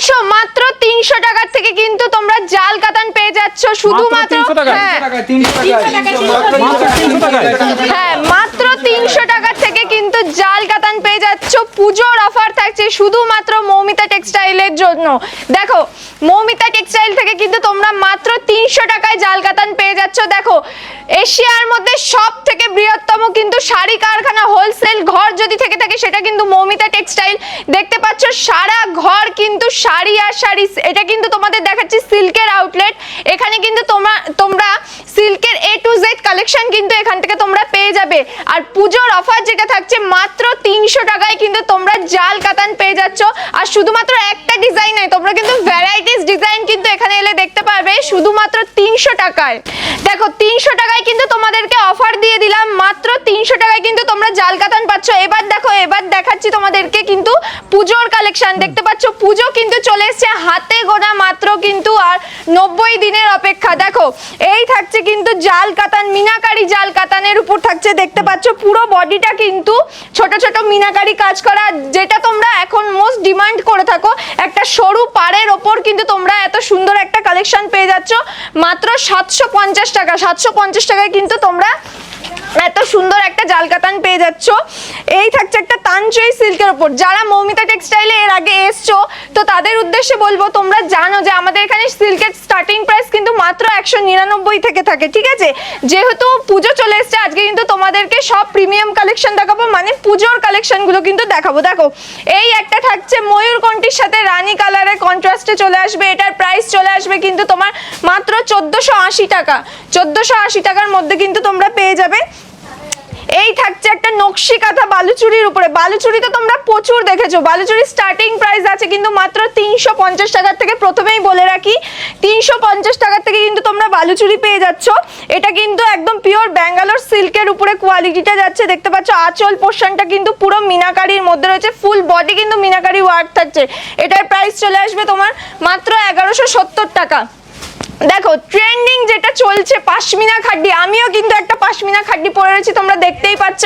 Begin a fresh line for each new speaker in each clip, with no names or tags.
তিনশো মাত্র তিনশো টাকার থেকে কিন্তু তোমরা জাল কাতান পেয়ে যাচ্ছ। শুধুমাত্র
300 টাকায়?
হ্যাঁ
মাত্র তিনশো
হ্যাঁ মাত্র তিনশো টাকার থেকে কিন্তু জাল কাতান পেয়ে যাচ্ছ পুজোর অফার থাকছে শুধুমাত্র মৌমিতা টেক্সটাইলের জন্য। দেখো, মৌমিতা টেক্সটাইল থেকে কিন্তু তোমরা মাত্র তিনশো টাকায় জাল কাতান পেয়ে যাচ্ছ। দেখো, এশিয়ার মধ্যে সব থেকে বৃহত্তম কিন্তু শাড়ি কারখানা হোলসেল ঘর যদি থেকে থাকে, সেটা কিন্তু মৌমিতা টেক্সটাইল দেখতে পাচ্ছ, সারা ঘর কিন্তু শাড়ি আর শাড়ি, এটা কিন্তু তোমাদের দেখাচ্ছি আউটলেট এখানে কিন্তু তোমরা তোমরা সিল্কের এ টু জেড কালেকশন কিন্তু এখান থেকে তোমরা পেয়ে যাবে। আর পুজোর অফার যেটা থাকছে, মাত্র তিনশো টাকায় কিন্তু তোমরা জাল কাতান পেয়ে যাচ্ছ। আর শুধুমাত্র একটা ডিজাইন নয়, তোমরা কিন্তু ভ্যারাইটিস ডিজাইন কিন্তু এখানে এলে দেখতে পারবে, শুধুমাত্র তিনশো টাকায়। দেখো, তিনশো টাকায় কিন্তু তোমাদেরকে অফার দিয়ে দিলাম, মাত্র তিনশো টাকায় কিন্তু তোমরা জাল কাতান পাচ্ছ। এবার দেখো, এবার দেখাচ্ছি তোমাদেরকে কিন্তু পুজোর কালেকশন দেখতে পাচ্ছ, পুজো কিন্তু চলে এসছে হাতে গোনা মাত্র কিন্তু, আর নব্বই দিনের অপেক্ষা। দেখো, এই থাকছে কিন্তু জাল কাতান, মিনাকারি জাল কাতানের উপর থাকছে। দেখতে পাচ্ছ, পুরো বডিটা কিন্তু ছোট ছোট মিনাকারি কাজ করা। যেটা তোমরা এখন মোস্ট ডিমান্ড করে থাকো, একটা সরু পাড়ের ওপর কিন্তু তোমরা এত সুন্দর একটা কালেকশন পেয়ে যাচ্ছ। মাত্র সাতশো পঞ্চাশ টাকা, সাতশো পঞ্চাশ টাকায় কিন্তু তোমরা এত সুন্দর একটা জাল কাতান পেয়ে যাচ্ছ। এই থাকছে একটা তানচই সিল্কের ওপর। যারা মৌমিতা টেক্সটাইলে এর আগে এসছো, তো তাদের উদ্দেশ্যে বলব, তোমরা জানো যে আমাদের এখানে সিল্কের স্টার্টিং প্রাইস কিন্তু মাত্র একশো নিরানব্বই থেকে থাকে, ঠিক আছে? যেহেতু পুজো চলে এসছে, আজকে কিন্তু তোমাদেরকে সব প্রিমিয়াম কালেকশন দেখাবো মানে পুজোর কালেকশনগুলো কিন্তু দেখাবো। দেখো, এই একটা থাকছে ময়ূর ময়ূরকণ্ঠীর সাথে রানী কালারের কন্ট্রাস্টে চলে আসবে, এটার প্রাইস চলে আসবে কিন্তু তোমার মাত্র চোদ্দোশো আশি টাকা। চোদ্দোশো আশি টাকার মধ্যে কিন্তু তোমরা পেয়ে যাবে। এই থাকছে একটা নকশি কাঁথা বালুচুরির উপরে। বালুচুরি তো তোমরা প্রচুর দেখেছ। বালুচুরি স্টার্টিং প্রাইস আছে কিন্তু মাত্র তিনশো পঞ্চাশ টাকার থেকে। প্রথমেই বলে রাখি, তিনশো পঞ্চাশ টাকার থেকে কিন্তু তোমরা বালুচুরি পেয়ে যাচ্ছ। এটা কিন্তু একদম পিওর ব্যাঙ্গালোর সিল্কের উপরে কোয়ালিটিটা যাচ্ছে। দেখতে পাচ্ছ, আঁচল পোর্শনটা কিন্তু পুরো মিনাকারির মধ্যে রয়েছে। ফুল বডি কিন্তু মিনাকারি ওয়ার্ক থাকছে। এটার প্রাইস চলে আসবে তোমার মাত্র এগারোশো সত্তর টাকা। দেখো ট্রেন্ডিং যেটা চলছে, পাশমিনা খাড্ডি, আমিও কিন্তু একটা পাশমিনা খাড্ডি পরে রয়েছি, তোমরা দেখতেই পাচ্ছ।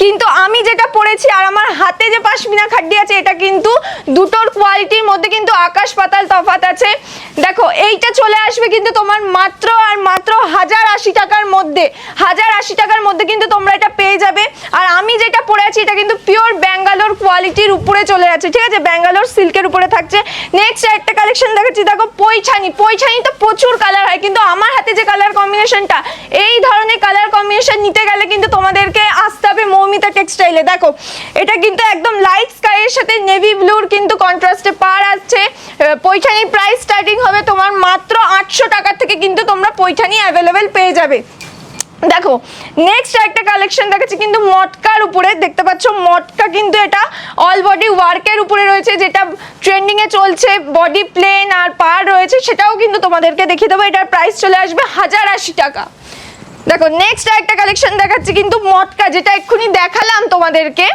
কিন্তু আমি যেটা পরেছি, আর আমার হাতে যে পাশমিনা খাড্ডি আছে, এটা কিন্তু দুটোর কোয়ালিটির মধ্যে কিন্তু আকাশ পাতাল তফাত আছে। দেখো, এইটা চলে আসবে কিন্তু তোমার মাত্র আর মাত্র হাজার আশি টাকার মধ্যে। হাজার আশি টাকার মধ্যে কিন্তু তোমরা এটা পেয়ে যাবে। আর আমি যেটা পরে আছি, এটা কিন্তু পিওর কোয়ালিটির উপরে চলে যাচ্ছে। ঠিক আছে? ব্যাঙ্গালোর সিল্কের উপরে থাকছে। নেক্সট একটা কালেকশন দেখাচ্ছি। দেখো পৈছানি। পৈছানি তো প্রচুর কালার হয় কিন্তু আমার হাতে যে কালার কম্বিনেশনটা এই ধরনের কালার কম্বিনেশন নিতে গেলে কিন্তু তোমাদেরকে আসতে হবে মৌমিতা টেক্সটাইলে দেখো এটা কিন্তু একদম লাইট স্কাইয়ের সাথে নেভি ব্লুর কিন্তু কন্ট্রাস্টে পার আসছে। আহ, পৈঠানির প্রাইস স্টার্টিং হবে তোমার মাত্র আটশো টাকা থেকে কিন্তু তোমরা পৈঠানি অ্যাভেলেবেল পেয়ে যাবে। দেখো নেক্সট একটা কালেকশন দেখাচ্ছি, কিন্তু মটকার উপরে, দেখতে পাচ্ছ মটকা কিন্তু এটা অল বডি ওয়ার্কের উপরে রয়েছে, যেটা ট্রেন্ডিংয়ে চলছে বডি প্লেন আর পার রয়েছে, সেটাও কিন্তু তোমাদেরকে দেখিয়ে দেবো, এটার প্রাইস চলে আসবে হাজার আশি টাকা। দেখো নেক্সট একটা কালেকশন দেখাচ্ছি, কিন্তু মটকা, যেটা এক্ষুনি দেখালাম তোমাদেরকে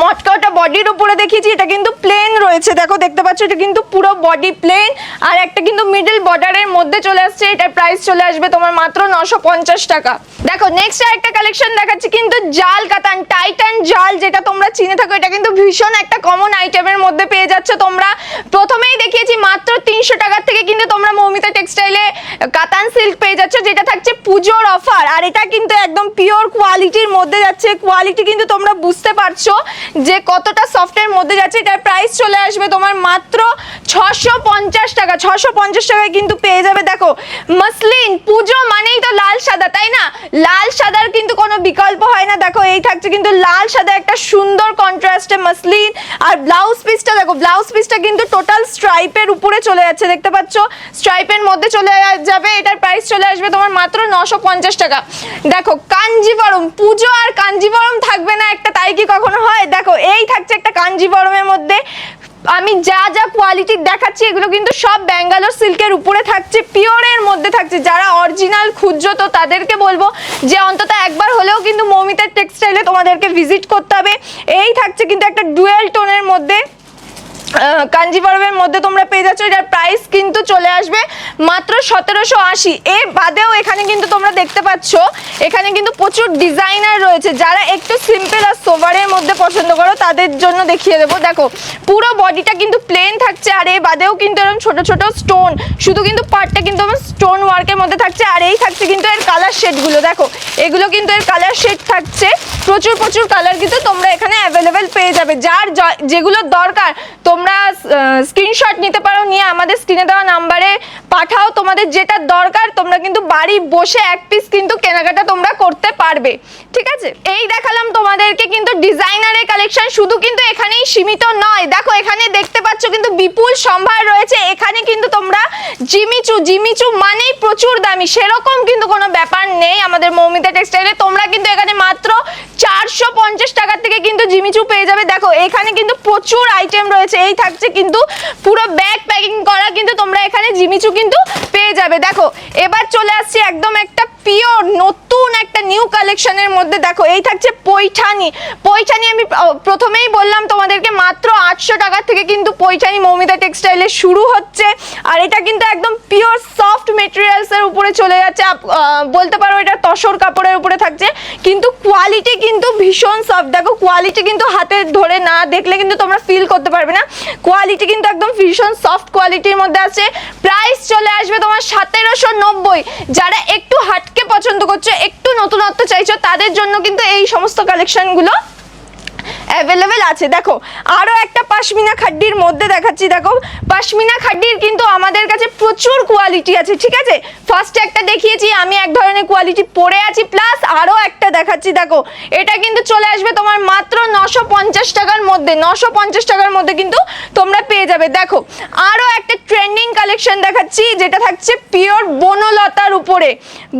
মটকা ওটা বডির উপরে দেখিয়েছি, এটা কিন্তু প্লেন রয়েছে। দেখো, দেখতে পাচ্ছ, এটা কিন্তু পুরো বডি প্লেন আর একটা কিন্তু মিডল বর্ডারের মধ্যে চলে আসছে, এটার প্রাইস চলে আসবে তোমার মাত্র নশো পঞ্চাশ টাকা। দেখো নেক্সট একটা কালেকশন দেখাচ্ছি কিন্তু জাল কাতান টাইটান জাল, যেটা তোমরা চিনে থাকো, এটা কিন্তু ভীষণ একটা কমন আইটেমের মধ্যে পেয়ে যাচ্ছ তোমরা। প্রথমেই দেখিয়েছি মাত্র তিনশো টাকার থেকে কিন্তু তোমরা মৌমিতা টেক্সটাইলে কাতান সিল্ক পেয়ে যাচ্ছ, যেটা থাকছে পুজোর অফার আর এটা কিন্তু একদম পিওর কোয়ালিটির মধ্যে যাচ্ছে। কোয়ালিটি কিন্তু তোমরা বুঝতে পারছ। যে কতটা সফটের মধ্যে যাচ্ছে, এটার প্রাইস চলে আসবে তোমার মাত্র ছশো পঞ্চাশ টাকা। ছশো পঞ্চাশ টাকায় কিন্তু পেয়ে যাবে, দেখো মসলিন পুজো মানেই তো লাল সাদা, তাই না? লাল সাদার কিন্তু কোনো বিকল্প হয় না। দেখো, এই থাকছে কিন্তু লাল সাদা একটা সুন্দর কন্ট্রাস্টে মসলিন আর ব্লাউজ পিসটা দেখো ব্লাউজ পিসটা কিন্তু টোটাল স্ট্রাইপের উপরে চলে যাচ্ছে, দেখতে পাচ্ছ? স্ট্রাইপের মধ্যে চলে যাবে, এটার প্রাইস চলে আসবে তোমার মাত্র নশো পঞ্চাশ টাকা। দেখো, কাঞ্জিবরম, পুজো আর কাঞ্জিবরম থাকবে না একটা, তাই কি কখনো হয়? দেখো, এই থাকছে একটা কাঞ্জিবরমের মধ্যে। আমি যা যা কোয়ালিটি দেখাচ্ছি, এগুলো কিন্তু সব ব্যাঙ্গালোর সিল্কের উপরে থাকছে পিওরের মধ্যে থাকছে। যারা অরিজিনাল খুঁজছো তো তাদেরকে বলব যে অন্তত একবার হলেও কিন্তু মৌমিতার টেক্সটাইলে তোমাদেরকে ভিজিট করতে হবে। এই থাকছে কিন্তু একটা ডুয়েল টোনের মধ্যে। আহ, কাঞ্জিবরমের মধ্যে তোমরা পেয়ে যাচ্ছ এটার প্রাইস কিন্তু চলে আসবে মাত্র সতেরোশো আশি। এর বাদেও এখানে কিন্তু তোমরা দেখতে পাচ্ছ এখানে কিন্তু প্রচুর ডিজাইনার রয়েছে। যারা একটু সিম্পল আর সোভারের মধ্যে পছন্দ করো তাদের জন্য দেখিয়ে দেবো। দেখো পুরো বডিটা কিন্তু প্লেন থাকছে আর এ বাদেও কিন্তু এরকম ছোট ছোট স্টোন শুধু কিন্তু পার্টটা কিন্তু আমার স্টোন ওয়ার্কের মধ্যে থাকছে আর এই থাকছে কিন্তু এর কালার শেডগুলো দেখো এগুলো কিন্তু এর কালার শেড থাকছে। প্রচুর প্রচুর কালার কিন্তু তোমরা এখানে অ্যাভেলেবেল পেয়ে যাবে। যার যেগুলো দরকার তোমরা স্ক্রিনশট নিতে পারো, নিয়ে আমাদের স্ক্রিনে দেওয়া নাম্বারে পাঠাও। তোমাদের যেটা দরকার, তোমরা কিন্তু বাড়ি বসে এক পিস কিন্তু কেনাকাটা তোমরা করতে পারবে। ঠিক আছে? এই দেখালাম তোমাদেরকে কিন্তু ডিজাইনারের কালেকশন শুধু কিন্তু এখানেই সীমিত নয়। দেখো, এখানে দেখতে পাচ্ছ কিন্তু বিপুল সম্ভার রয়েছে। এখানে কিন্তু তোমরা জিমিচু জিমিচু মানেই প্রচুর দামি। সেরকম কিন্তু কোনো ব্যাপার নেই আমাদের মৌমিতা টেক্সটাইলে তোমরা কিন্তু এখানে মাত্র চারশো পঞ্চাশ টাকার থেকে কিন্তু জিমিচু পেয়ে যাবে। দেখো, এখানে কিন্তু প্রচুর আইটেম রয়েছে। এই থাকছে কিন্তু পুরো ব্যাগ প্যাকিং করা কিন্তু তোমরা এখানে জিমিচু কিন্তু পেয়ে যাবে। দেখো, এবার চলে আসছি একদম একটা পিওর নতুন একটা নিউ কালেকশনের মধ্যে দেখো, এই থাকছে পৈঠানি। পৈঠানি আমি প্রথমেই বললাম তোমাদেরকে মাত্র আটশো টাকা থেকে কিন্তু পৈঠানি মৌমিতা টেক্সটাইলে শুরু হচ্ছে। আর এটা কিন্তু একদম পিওর সফট মেটেরিয়ালসের উপরে চলে যাচ্ছে। বলতে পারো এটা তসর কাপড়ের উপরে থাকছে। কিন্তু কোয়ালিটি কিন্তু ভীষণ সফট দেখো কোয়ালিটি কিন্তু হাতে ধরে না দেখলে কিন্তু তোমরা ফিল করতে পারবে না। কোয়ালিটি কিন্তু একদম ভীষণ সফট কোয়ালিটির মধ্যে আছে। প্রাইস চলে আসবে তোমার সতেরোশো নব্বই। যারা একটু হাটকে পছন্দ করছ একটু নতুনত্ব চাইছো তাদের জন্য কিন্তু এই সমস্ত কালেকশনগুলো অ্যাভেলেবেল আছে। দেখো আরও একটা পাশমিনা খাড্ডির মধ্যে দেখাচ্ছি, দেখো। পাশমিনা খাড্ডির কিন্তু আমাদের কাছে প্রচুর কোয়ালিটি আছে, ঠিক আছে? ফার্স্টে একটা দেখিয়েছি, আমি এক ধরনের কোয়ালিটি পরে আছি প্লাস আরও একটা দেখাচ্ছি, দেখো। এটা কিন্তু চলে আসবে তোমার মাত্র নশো পঞ্চাশ টাকার মধ্যে, নশো পঞ্চাশ টাকার মধ্যে কিন্তু তোমরা পেয়ে যাবে। দেখো আরও একটা ট্রেন্ডিং কালেকশন দেখাচ্ছি, যেটা থাকছে পিওর বনলতার উপরে।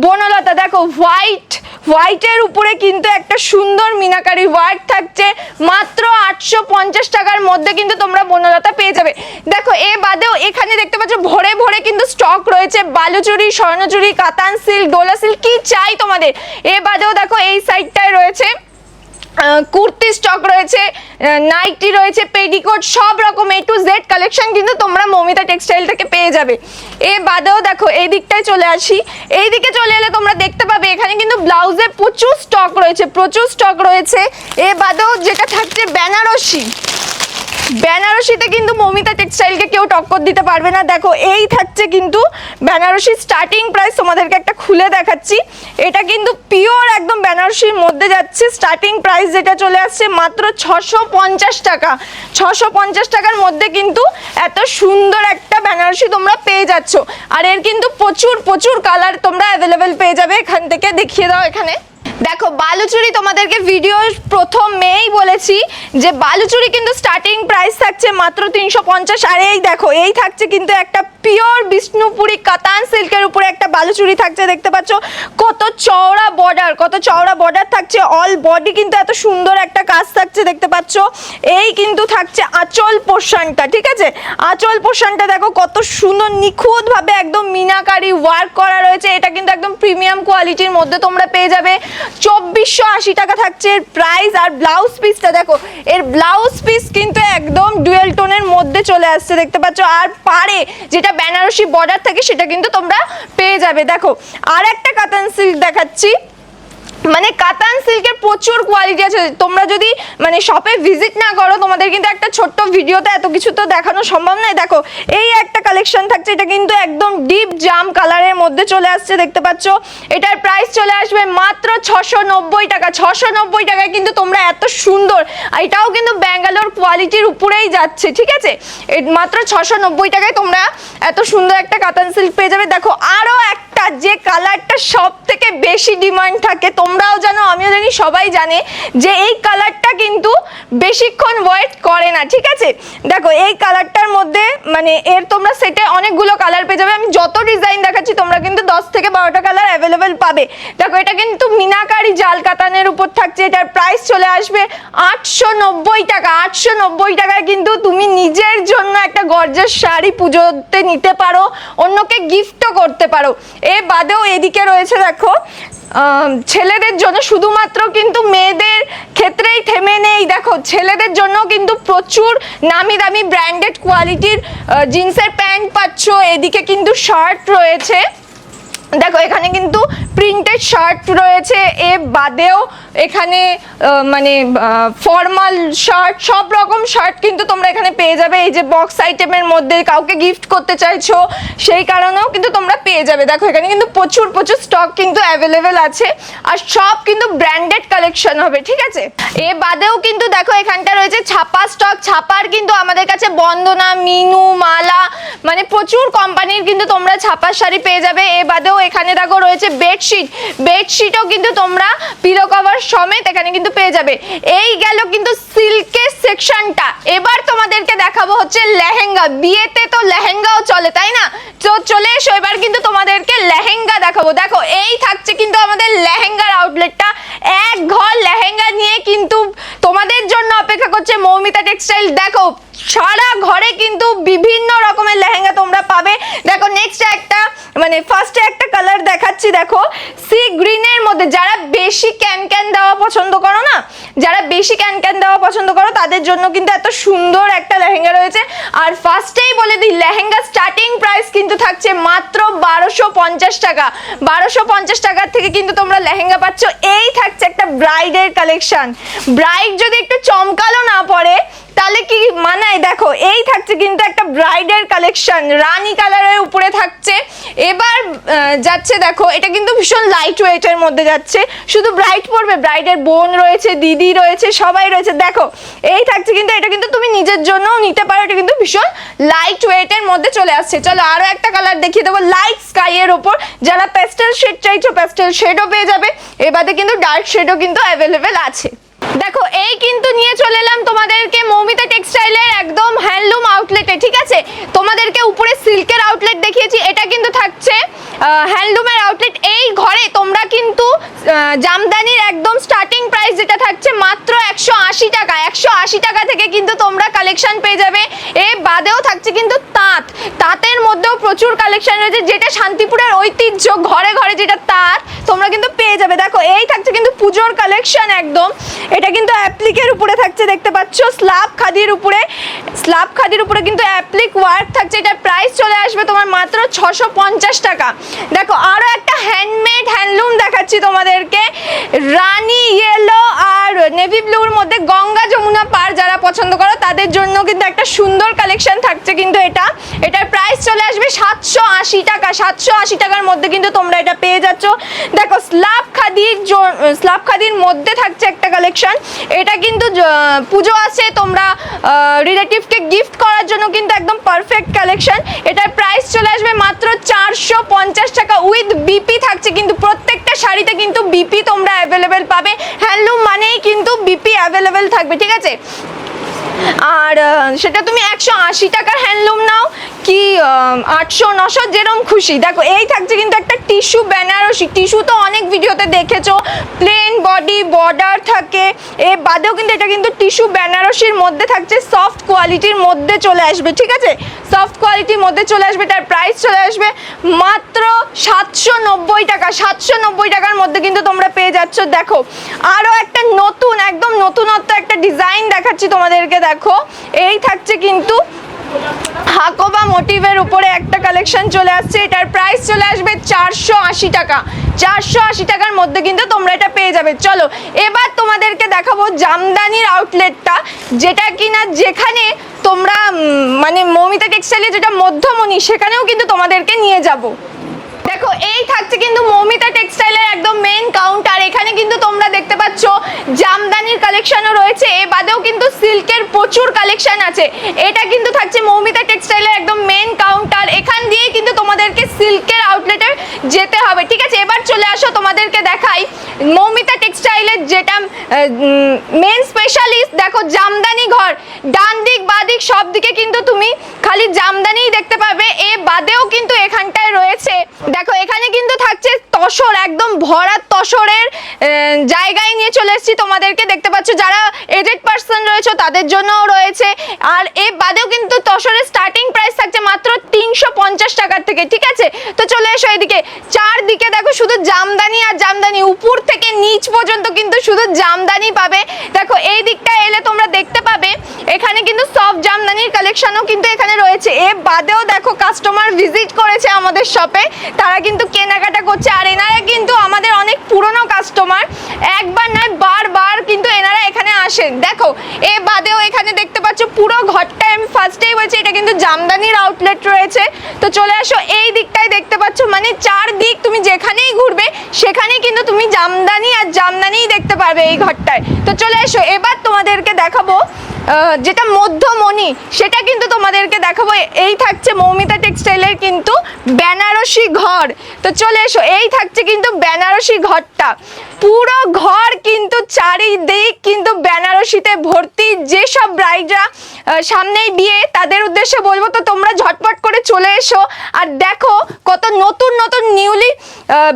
বনলতা, দেখো হোয়াইট হোয়াইটের উপরে কিন্তু একটা সুন্দর মিনাকারি ওয়ার্ক থাকছে। মাত্র আটশো পঞ্চাশ টাকার মধ্যে কিন্তু তোমরা বনলতা পেয়ে যাবে। দেখো, এ বাদেও এখানে দেখতে পাচ্ছ, ভরে ভরে কিন্তু স্টক রয়েছে। বালুচুরি, স্বর্ণচুরি, কাতান সিল্ক ডোলা সিল্ক, কি চাই তোমাদের? এ বাদেও দেখো, এই সাইডটায় রয়েছে। কুর্তি স্টক রয়েছে নাইটি রয়েছে পেডিকোট সব রকম এ টু জেড কালেকশন কিন্তু তোমরা মমিতা টেক্সটাইল থেকে পেয়ে যাবে। এ বাদেও দেখো, এই দিকটায় চলে আসি। এই দিকে চলে এলে তোমরা দেখতে পাবে, এখানে কিন্তু ব্লাউজে প্রচুর স্টক রয়েছে, প্রচুর স্টক রয়েছে। এ বাদেও যেটা থাকছে বেনারসি বেনারসিতে কিন্তু মমিতা টেক্সটাইলকে কেউ টক্কর দিতে পারবে না। দেখো, এই থাকছে কিন্তু বেনারসি স্টার্টিং প্রাইস তোমাদেরকে একটা খুলে দেখাচ্ছি। এটা কিন্তু পিওর একদম বেনারসির মধ্যে যাচ্ছে স্টার্টিং প্রাইস যেটা চলে আসছে মাত্র ছশো পঞ্চাশ টাকা। ছশো পঞ্চাশ টাকার মধ্যে কিন্তু এত সুন্দর একটা বেনারসি তোমরা পেয়ে যাচ্ছ। আর এর কিন্তু প্রচুর প্রচুর কালার তোমরা অ্যাভেলেবেল পেয়ে যাবে। এখান থেকে দেখিয়ে দাও এখানে। দেখো, বালুচুরি তোমাদেরকে ভিডিও প্রথমেই বলেছি যে বালুচুরি কিন্তু স্টার্টিং প্রাইস থাকছে মাত্র তিনশো পঞ্চাশ। আর এই দেখো, এই থাকছে কিন্তু একটা পিওর বিষ্ণুপুরি কাতান সিল্কের উপরে একটা বালুচুরি থাকছে, দেখতে পাচ্ছ? কত চওড়া বর্ডার কত চওড়া বর্ডার থাকছে। অল বডি কিন্তু এত সুন্দর একটা কাজ থাকছে, দেখতে পাচ্ছ? এই কিন্তু থাকছে আঁচল পোর্শনটা ঠিক আছে? আঁচল পোর্শনটা দেখো, কত সুন্দর নিখুঁতভাবে একদম মিনাকারি ওয়ার্ক করা রয়েছে। এটা কিন্তু একদম প্রিমিয়াম কোয়ালিটির মধ্যে তোমরা পেয়ে যাবে। চব্বিশশো আশি টাকা থাকছে এর প্রাইস আর ব্লাউজ পিসটা দেখো, এর ব্লাউজ পিস কিন্তু একদম ডুয়েল টোনের মধ্যে চলে আসছে, দেখতে পাচ্ছ? আর পারে যেটা বেনারসি বর্ডার থাকে, সেটা কিন্তু তোমরা পেয়ে যাবে। দেখো আর একটা কাতান সিল্ক দেখাচ্ছি। মানে কাতান সিল্কের প্রচুর কোয়ালিটি আছে। তোমরা যদি মানে শপে ভিজিট না করো, তোমাদের কিন্তু একটা ছোট্ট ভিডিওতে এত কিছু তো দেখানো সম্ভব নয়। দেখো, এই একটা কালেকশন থাকছে, এটা কিন্তু একদম ডিপ জাম কালারের মধ্যে চলে আসছে, দেখতে পাচ্ছ? এটার প্রাইস চলে আসবে মাত্র ছশো নব্বই টাকা। ছশো নব্বই টাকায় কিন্তু তোমরা এত সুন্দর এটাও কিন্তু ব্যাঙ্গালোর কোয়ালিটির উপরেই যাচ্ছে, ঠিক আছে? মাত্র ছশো নব্বই টাকায় তোমরা এত সুন্দর একটা কাতান সিল্ক পেয়ে যাবে। দেখো, আরও একটা যে কালারটা সব থেকে বেশি ডিমান্ড থাকে, তোমরাও জানো, আমিও জানি, সবাই জানে যে এই কালারটা কিন্তু বেশিক্ষণ ওয়েট করে না, ঠিক আছে? দেখো, এই কালারটার মধ্যে মানে এর তোমরা সেটে অনেকগুলো কালার পেয়ে যাবে। আমি যত ডিজাইন দেখাচ্ছি, তোমরা কিন্তু দশ থেকে বারোটা কালার অ্যাভেলেবেল পাবে। দেখো, এটা কিন্তু মিনাকারি জাল কাতানের উপর থাকছে, এটার প্রাইস চলে আসবে আটশো নব্বই টাকা। আটশো নব্বই টাকায় কিন্তু তুমি নিজের জন্য একটা গর্জার শাড়ি পুজোতে নিতে পারো, অন্যকে গিফটও করতে পারো। এ বাদেও এদিকে রয়েছে, দেখো ছেলেদের জন্য শুধুমাত্র কিন্তু মেয়েদের ক্ষেত্রেই থেমে নেই। দেখো, ছেলেদের জন্য কিন্তু প্রচুর নামি দামি ব্র্যান্ডেড কোয়ালিটির জিন্সের প্যান্ট পাচ্ছ। এদিকে কিন্তু শার্ট রয়েছে। দেখো, এখানে কিন্তু প্রিন্টেড শার্ট রয়েছে। এ বাদেও এখানে মানে ফর্মাল শার্ট সব রকম শার্ট কিন্তু তোমরা এখানে পেয়ে যাবে। এই যে বক্স আইটেমের মধ্যে কাউকে গিফট করতে চাইছো, সেই কারণেও কিন্তু তোমরা পেয়ে যাবে। দেখো, এখানে কিন্তু প্রচুর প্রচুর স্টক কিন্তু অ্যাভেলেবেল আছে। আর সব কিন্তু ব্র্যান্ডেড কালেকশন হবে, ঠিক আছে? এ বাদেও কিন্তু দেখো, এখানটা রয়েছে ছাপা স্টক ছাপার কিন্তু আমাদের কাছে বন্দনা, মিনু, মালা মানে প্রচুর কোম্পানির কিন্তু তোমরা ছাপার শাড়ি পেয়ে যাবে। এ বাদেও এখানে দেখো, রয়েছে বেডশিট বেডশিটও কিন্তু তোমরা পিলো কভার সমেত এখানে কিন্তু পেয়ে যাবে। এই গেল কিন্তু সিল্কের সেকশনটা। এবার তোমাদেরকে দেখাবো হচ্ছে লেহেঙ্গা। বিয়েতে তো লেহেঙ্গাও চলে, তাই না? তো চলে এসো, এবার কিন্তু তোমাদেরকে লেহেঙ্গা দেখাবো। দেখো, এই থাকছে কিন্তু আমাদের লেহেঙ্গার আউটলেটটা এক ঘর লেহেঙ্গা নিয়ে কিন্তু তোমাদের জন্য অপেক্ষা করছে মৌমিতা টেক্সটাইল দেখো, সারা ঘরে কিন্তু বিভিন্ন রকমের লেহেঙ্গা তোমরা পাবে। দেখো নেক্সট একটা মানে ফার্স্টে দেখাচ্ছি, দেখো। সি গ্রিনের মধ্যে যারা বেশি ক্যান ক্যান দেওয়া পছন্দ করো না, যারা বেশি ক্যান ক্যান দেওয়া পছন্দ করো, তাদের জন্য কিন্তু এত সুন্দর একটা লেহেঙ্গা রয়েছে। আর ফার্স্টেই বলে দিই, লেহেঙ্গা স্টার্টিং প্রাইস কিন্তু থাকছে মাত্র বারোশো পঞ্চাশ টাকা। বারোশো পঞ্চাশ টাকার থেকে কিন্তু তোমরা লেহেঙ্গা পাচ্ছ। এই থাকছে একটা ব্রাইডের কালেকশন ব্রাইড যদি একটু চমকালো না পড়ে তাহলে কি মানায়? দেখো, এই থাকছে কিন্তু একটা ব্রাইডের কালেকশন রানী কালারের উপরে থাকছে। এবার যাচ্ছে, দেখো এটা কিন্তু ভীষণ লাইট ওয়েটের মধ্যে যাচ্ছে। শুধু ব্রাইড পরবে ব্রাইডের বোন রয়েছে, দিদি রয়েছে, সবাই রয়েছে। দেখো, এই থাকছে কিন্তু, এটা কিন্তু তুমি নিজের জন্যও নিতে পারো, এটা কিন্তু ভীষণ লাইট ওয়েটের মধ্যে চলে আসছে। চলো, আরও একটা কালার দেখিয়ে দেবো লাইট স্কাই এর ওপর। যারা প্যাস্টেল শেড চাইছো প্যাস্টেল শেডও পেয়ে যাবে। এবারে কিন্তু ডার্ক শেডও কিন্তু অ্যাভেলেবেল আছে। দেখো, এই কিন্তু নিয়ে চলে এলাম তোমাদেরকে মৌমিতা টেক্সটাইলের একদম হ্যান্ডলুম আউটলেটে ঠিক আছে? তোমাদেরকে উপরে সিল্কের আউটলেট দেখিয়েছি, এটা কিন্তু থাকছে হ্যান্ডলুমের আউটলেট এই ঘরে তোমরা কিন্তু আহ, জামদানির একদম স্টার্টিং প্রাইস যেটা থাকছে মাত্র একশো আশি টাকা। একশো আশি টাকা থেকে কিন্তু তোমরা কালেকশন পেয়ে যাবে। এ বাদেও থাকছে কিন্তু তাঁত। তাঁতের মধ্যেও প্রচুর কালেকশন রয়েছে, যেটা শান্তিপুরের ঐতিহ্য। ঘরে ঘরে যেটা তাঁত, তোমরা কিন্তু পেয়ে যাবে। দেখো, এই থাকছে কিন্তু পুজোর কালেকশন একদম। এটা কিন্তু অ্যাপ্লিকের উপরে থাকছে, দেখতে পাচ্ছ? স্ল্যাব খাদির উপরে। স্ল্যাব খাদির উপরে কিন্তু অ্যাপ্লিক ওয়ার্ক থাকছে। এটার প্রাইস চলে আসবে তোমার মাত্র ছশো টাকা। দেখো আরও একটা হ্যান্ডমেড হ্যান্ডলুম দেখাচ্ছি তোমাদেরকে রানী ইয়েলো আর নেভি ব্লুর মধ্যে গঙ্গা যমুনা পার যারা পছন্দ করো, তাদের জন্য কিন্তু একটা সুন্দর কালেকশন থাকছে কিন্তু এটা। এটার প্রাইস চলে আসবে সাতশো আশি টাকা। সাতশো আশি টাকার মধ্যে কিন্তু তোমরা এটা পেয়ে যাচ্ছ। দেখো স্ল্যাব খাদির স্ল্যাব খাদির মধ্যে থাকছে একটা কালেকশন এটা কিন্তু পুজো আছে, তোমরা রিলেটিভকে গিফট করার জন্য কিন্তু একদম পারফেক্ট কালেকশন এটার প্রাইস চলে আসবে মাত্র চারশো পঞ্চাশ টাকা। উইথ বিপি থাকছে কিন্তু প্রত্যেকটা শাড়িতে কিন্তু বিপি তোমরা অ্যাভেলেবেল পাবে। হ্যান্ডলুম বিপি অ্যাভেলেবেল থাকবে ঠিক আছে? আর সেটা তুমি একশো আশি টাকার হ্যান্ডলুম নাও। কি আটশো নশো যেরম খুশি। দেখো, এই থাকছে কিন্তু একটা টিস্যু বেনারসি। টিস্যু তো অনেক ভিডিওতে দেখেছ। প্লেন বডি, বর্ডার থাকে। এ বাদেও কিন্তু এটা কিন্তু টিস্যু বেনারসির মধ্যে থাকছে, সফট কোয়ালিটির মধ্যে চলে আসবে, ঠিক আছে? সফট কোয়ালিটির মধ্যে চলে আসবে, তার প্রাইস চলে আসবে মাত্র সাতশো নব্বই টাকা। সাতশো নব্বই টাকার মধ্যে কিন্তু তোমরা পেয়ে যাচ্ছ। দেখো আরও একটা নতুন, একদম নতুনত্ব একটা ডিজাইন দেখাচ্ছি তোমাদেরকে, দেখো। এই থাকছে কিন্তু হাকোবা মোটিভের উপরে একটা কালেকশন চলে আসছে, এটার প্রাইস চলে আসবে চারশো আশি টাকা। চারশো আশি টাকার মধ্যে কিন্তু তোমরা এটা পেয়ে যাবে। চলো, এবার তোমাদেরকে দেখাবো জামদানির আউটলেটটা যেটা কিনা যেখানে তোমরা মানে মৌমিতা টেক্সটাইলে যেটা মধ্যমণি, সেখানেও কিন্তু তোমাদেরকে নিয়ে যাব। দেখো, এই থাকছে কিন্তু মৌমিতা টেক্সটাইলের একদম মেন কাউন্টার এখানে কিন্তু তোমরা দেখতে পাচ্ছ, জামদানির কালেকশনও রয়েছে। এ বাদেও কিন্তু সিল্কের প্রচুর কালেকশন আছে। এটা কিন্তু থাকছে মৌমিতা টেক্সটাইলের একদম মেন কাউন্টার এখান দিয়ে কিন্তু তোমাদেরকে সিল্কের আউটলেটে যেতে হবে, ঠিক আছে? চলে আসো, তোমাদেরকে দেখাই। মৌমিতা টেক্সটাইলের যেটা মেন স্পেশালিস্ট দেখো, জামদানি ঘর। ডান দিক বাদিক সব দিকে কিন্তু তুমি খালি জামদানিই দেখতে পাবে। এ বাদেও কিন্তু এখানটায় রয়েছে। দেখো, এখানে কিন্তু থাকছে তসর, একদম ভরা তসরের জায়গায় নিয়ে চলে এসেছি। তোমাদেরকে দেখতে পাচ্ছ, যারা এজেড পার্সন রয়েছে, তাদের জন্যও রয়েছে। আর এ বাদেও কিন্তু তসরের স্টার্টিং প্রাইস থাকছে মাত্র তিনশো পঞ্চাশ টাকার থেকে, ঠিক আছে? তো চলে এসো এদিকে। দেখো শুধু জামদানি আর জামদানি, উপর থেকে নিচ পর্যন্ত কিন্তু শুধু জামদানি পাবে। দেখো, এই দিকটা এলে তোমরা দেখতে পাবে, এখানে কিন্তু সব জামদানির কালেকশনও কিন্তু এখানে রয়েছে। এ বাদেও দেখো কাস্টমার ভিজিট করেছে আমাদের শপে তারা কিন্তু কেনাকাটা করছে, আর এনারা কিন্তু আমাদের অনেক পুরনো কাস্টমার একবার নয়, বারবার কিন্তু এনারা এখানে আসেন। দেখো এ বাদেও এখানে দেখতে পাচ্ছ, পুরো ঘরটায় আমি ফার্স্টেই বলছি, এটা কিন্তু জামদানির আউটলেট রয়েছে। তো চলে আসো, এই দিকটাই দেখতে পাচ্ছ মানে চার দিক তুমি যেখানেই ঘুরবে সেখানেই কিন্তু তুমি জামদানি আর জামদানিই দেখতে পারবে এই ঘরটায় তো চলে এসো এবার তোমাদেরকে দেখাবো আহ, যেটা মধ্যমণি সেটা কিন্তু তোমাদেরকে দেখাবো। এই থাকছে মৌমিতা টেক্সটাইলের কিন্তু বেনারসি ঘর। তো চলে এসো এই থাকছে কিন্তু বেনারসি ঘরটা। পুরো ঘর কিন্তু চারিদিক কিন্তু বেনারসিতে ভর্তি। যেসব ব্রাইডরা সামনেই বিয়ে তাদের উদ্দেশ্যে বলব তো তোমরা ঝটপট করে চলে এসো। আর দেখো কত নতুন নতুন নিউলি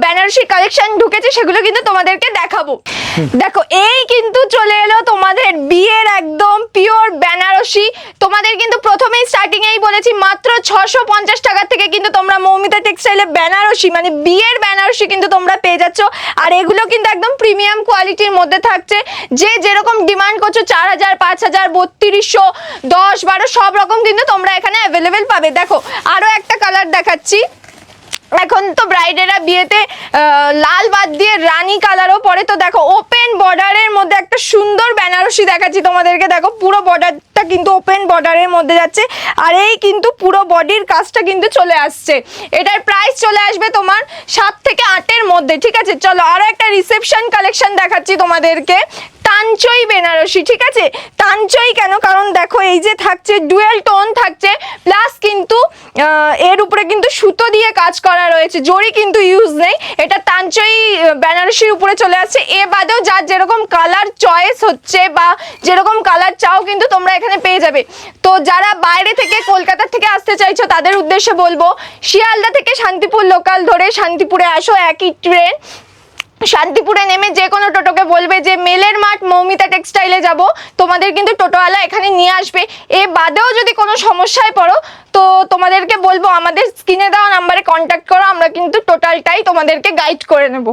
বেনারসি কালেকশন ঢুকেছে সেগুলো কিন্তু তোমাদেরকে দেখাবো। দেখো এই কিন্তু চলে এলো তোমাদের বিয়ের একদম পিওর বেনারসি। তোমাদের কিন্তু প্রথমেই স্টার্টিং এই বলেছি, মাত্র ছশো পঞ্চাশ টাকা থেকে কিন্তু তোমরা মৌমিতা টেক্সটাইলে বেনারসি মানে বিয়ের বেনারসি কিন্তু তোমরা পেয়ে যাচ্ছ। আর এগুলো কিন্তু একদম প্রিমিয়াম কোয়ালিটির মধ্যে থাকছে। যে যেরকম ডিমান্ড করছ, চার হাজার, পাঁচ হাজার, বত্রিশশো, দশ, বারো, সব রকম কিন্তু তোমরা এখানে অ্যাভেলেবেল পাবে। দেখো আরও একটা কালার দেখাচ্ছি। এখন তো ব্রাইডেরা বিয়েতে লাল বাদ দিয়ে রানী কালারও পরে। তো দেখো ওপেন বর্ডারের মধ্যে একটা সুন্দর বেনারসি দেখাচ্ছি তোমাদেরকে। দেখো, পুরো বর্ডারটা কিন্তু ওপেন বর্ডারের মধ্যে যাচ্ছে। আর এই কিন্তু পুরো বডির কাজটা কিন্তু চলে আসছে। এটার প্রাইস চলে আসবে তোমার সাত থেকে আটের মধ্যে, ঠিক আছে? চলো আরও একটা রিসেপশন কালেকশন দেখাচ্ছি তোমাদেরকে। তানচই বেনারসি, ঠিক আছে? তানচই কেন? কারণ দেখো, এই যে থাকছে, ডুয়েল টোন থাকছে, প্লাস কিন্তু এর উপরে কিন্তু সুতো দিয়ে কাজ করা রয়েছে জরি কিন্তু ইউজ নেই, এটা তানচই বেনারসির উপরে চলে আসছে। এ বাদেও যার যেরকম কালার চয়েস হচ্ছে বা যেরকম কালার চাও কিন্তু তোমরা এখানে পেয়ে যাবে। তো যারা বাইরে থেকে কলকাতা থেকে আসতে চাইছো, তাদের উদ্দেশ্যে বলব, শিয়ালদা থেকে শান্তিপুর লোকাল ধরে শান্তিপুরে আসো, একই ট্রেন শান্তিপুরে নেমে যে কোনো টোটোকে বলবে যে, মেলের মাঠ, মৌমিতা টেক্সটাইলে যাব। তোমাদের কিন্তু টোটোওয়ালা এখানে নিয়ে আসবে। এ বাদেও যদি কোনো সমস্যায় পড়ো, তো তোমাদেরকে বলব, আমাদের স্ক্রিনে দেওয়া নাম্বারে কন্ট্যাক্ট করো। আমরা কিন্তু টোটালটাই তোমাদেরকে গাইড করে নেব।